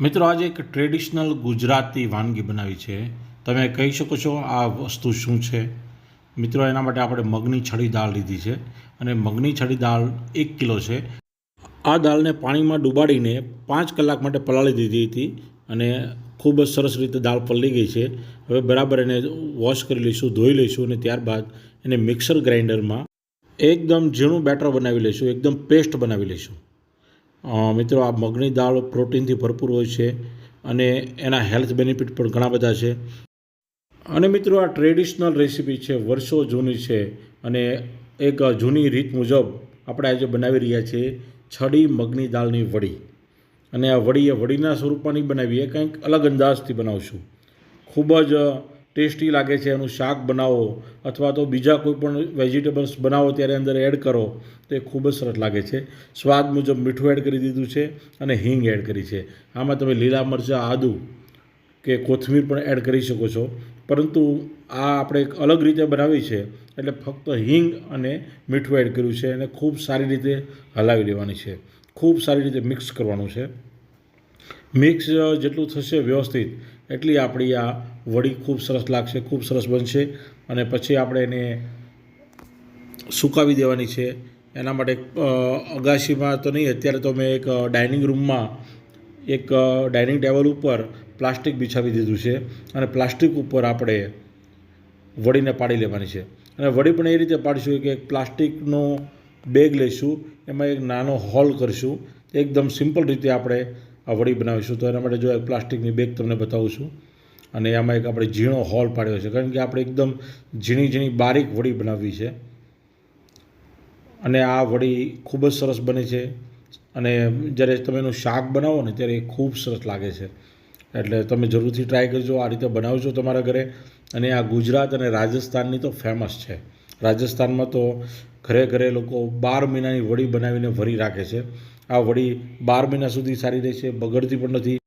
મિત્રો, આજે એક ટ્રેડિશનલ ગુજરાતી વાનગી બનાવી છે. તમે કહી શકો છો આ વસ્તુ શું છે? મિત્રો, એના માટે આપણે મગની છડી દાળ લીધી છે અને મગની છડી દાળ એક કિલો છે. આ દાળને પાણીમાં ડુબાડીને પાંચ કલાક માટે પલાળી દીધી હતી અને ખૂબ જ સરસ રીતે દાળ પલળી ગઈ છે. હવે બરાબર એને વોશ કરી લઈશું, ધોઈ લઈશું અને ત્યારબાદ એને મિક્સર ગ્રાઇન્ડરમાં એકદમ ઝીણું બેટર બનાવી લઈશું, એકદમ પેસ્ટ બનાવી લઈશું. મિત્રો, આ મગની દાળ પ્રોટીનથી ભરપૂર હોય છે અને એના હેલ્થ બેનિફિટ પણ ઘણા બધા છે. અને મિત્રો, આ ટ્રેડિશનલ રેસીપી છે, વર્ષો જૂની છે અને એક જૂની રીત મુજબ આપણે આજે બનાવી રહ્યા છીએ છડી મગની દાળની વડી. અને આ વડી એ વડીના સ્વરૂપમાં નહીં બનાવીએ, કંઈક અલગ અંદાજથી બનાવશું. ખૂબ જ ટેસ્ટી લાગે છે, એનું શાક બનાવો અથવા તો બીજા કોઈ પણ વેજીટેબલ્સ બનાવો ત્યારે અંદર એડ કરો, તો એ ખૂબ જ સરસ લાગે છે. સ્વાદ મુજબ મીઠું એડ કરી દીધું છે અને હિંગ એડ કરી છે. આમાં તમે લીલા મરચાં, આદું કે કોથમીર પણ એડ કરી શકો છો. પરંતુ આ આપણે એક અલગ રીતે બનાવી છે, એટલે ફક્ત હિંગ અને મીઠું એડ કર્યું છે અને ખૂબ સારી રીતે હલાવી લેવાની છે. ખૂબ સારી રીતે મિક્સ કરવાનું છે. મિક્સ જેટલું થશે વ્યવસ્થિત એટલી આપણી આ વડી ખૂબ સરસ લાગશે, ખૂબ સરસ બનશે અને પછી આપણે એને સુકાવી દેવાની છે. એના માટે અગાશીમાં તો નહીં, અત્યારે તો મેં એક ડાઇનિંગ રૂમમાં એક ડાઇનિંગ ટેબલ ઉપર પ્લાસ્ટિક બિછાવી દીધું છે અને પ્લાસ્ટિક ઉપર આપણે વડીને પાડી લેવાની છે. અને વડી પણ એ રીતે પાડીશું કે એક પ્લાસ્ટિકનો બેગ લઈશું, એમાં એક નાનો હોલ કરીશું. એકદમ સિમ્પલ રીતે આપણે આ વડી બનાવીશું. તો એના માટે જો એક પ્લાસ્ટિકની બેગ તમને બતાવું છું. અને એમાં એક આપણે ઝીણો હોલ પાડ્યો છે. કારણ કે આપણે એકદમ ઝીણી ઝીણી બારીક વડી બનાવવી છે. અને આ વડી ખૂબ જ સરસ બને છે. અને જ્યારે તમે એનું શાક બનાવો ને ત્યારે એ ખૂબ સરસ લાગે છે. એટલે તમે જરૂરથી ટ્રાય કરજો. આ રીતે બનાવજો તમારા ઘરે. અને આ ગુજરાત અને રાજસ્થાનની તો ફેમસ છે. રાજસ્થાનમાં તો ઘરે ઘરે લોકો બાર મહિનાની વડી બનાવીને ભરી રાખે છે. આ વડી બાર મહિના સુધી સારી રહે છે, બગડતી પણ નથી.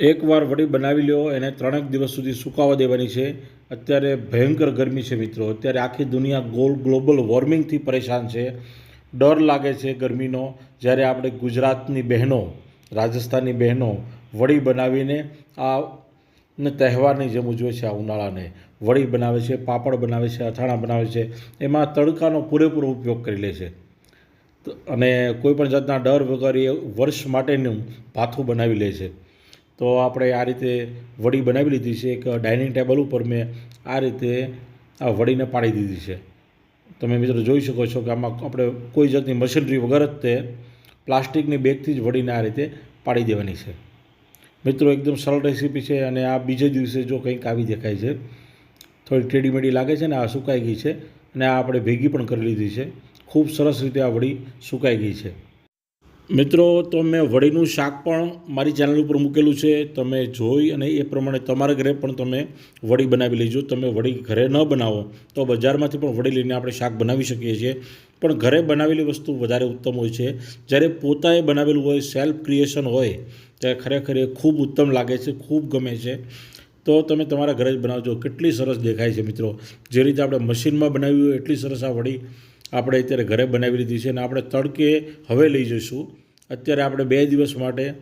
એકવાર વડી બનાવી લો એને ત્રણેક દિવસ સુધી સુકાવા દેવાની છે. અત્યારે ભયંકર ગરમી છે મિત્રો. અત્યારે આખી દુનિયા ગોલ, ગ્લોબલ વોર્મિંગથી પરેશાન છે. ડર લાગે છે ગરમીનો. જ્યારે આપણે ગુજરાતની બહેનો, રાજસ્થાનની બહેનો વડી બનાવીને આ ને તહેવારની જેમ ઉજવે છે આ ઉનાળાને. વડી બનાવે છે, પાપડ બનાવે છે, અથાણાં બનાવે છે. એમાં તડકાનો પૂરેપૂરો ઉપયોગ કરી લે છે. અને કોઈપણ જાતના ડર વગર એ વર્ષ માટેનું ભાથું બનાવી લે છે. તો આપણે આ રીતે વડી બનાવી લીધી છે. એક ડાઇનિંગ ટેબલ ઉપર મેં આ રીતે આ વડીને પાડી દીધી છે. તમે મિત્રો જોઈ શકો છો કે આમાં આપણે કોઈ જાતની મશીનરી વગર જ તે પ્લાસ્ટિકની બેગથી જ વડીને આ રીતે પાડી દેવાની છે. મિત્રો એકદમ સરળ રેસીપી છે અને આ બીજે દિવસે જો કંઈક આવી દેખાય છે. થોડી ટેડીમેડી લાગે છે ને આ સુકાઈ ગઈ છે અને આ આપણે ભેગી પણ કરી લીધી છે. ખૂબ સરસ રીતે આ વડી સુકાઈ ગઈ છે. મિત્રો, તો મેં વડીનું શાક પણ મારી ચેનલ ઉપર મૂકેલું છે. તમે જોઈ અને એ પ્રમાણે તમારા ઘરે પણ તમે વડી બનાવી લેજો. તમે વડી ઘરે ન બનાવો તો બજારમાંથી પણ વડી લઈને આપણે શાક બનાવી શકીએ છીએ. પણ ઘરે બનાવેલી વસ્તુ વધારે ઉત્તમ હોય છે. જ્યારે પોતાએ બનાવેલું હોય સેલ્ફ ક્રિએશન હોય ત્યારે ખરેખર એ ખૂબ ઉત્તમ લાગે છે, ખૂબ ગમે છે. તો તમે તમારા ઘરે જ બનાવજો. કેટલી સરસ દેખાય છે મિત્રો. જે રીતે આપણે મશીનમાં બનાવી હોય, એટલી સરસ આ વડી આપણે અત્યારે ઘરે બનાવી લીધી છે અને આપણે તડકે હવે લઈ જઈશું. અત્યારે આપણે બે દિવસ માટે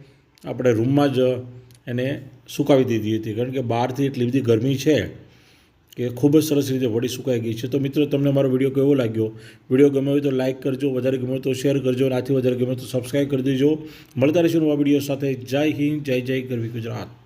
આપણે રૂમમાં જ એને સુકાવી દીધી હતી. કારણ કે બહારથી એટલી બધી ગરમી છે કે ખૂબ જ સરસ રીતે વડી સુકાઈ ગઈ છે. તો મિત્રો, તમને મારો વીડિયો કેવો લાગ્યો? વીડિયો ગમે હોય તો લાઇક કરજો, વધારે ગમે તો શેર કરજો અને આથી વધારે ગમે તો સબસ્ક્રાઈબ કરી દેજો. મળતા રહીશું નવા વીડિયો સાથે. જય હિન્દ, જય જય ગરવી ગુજરાત.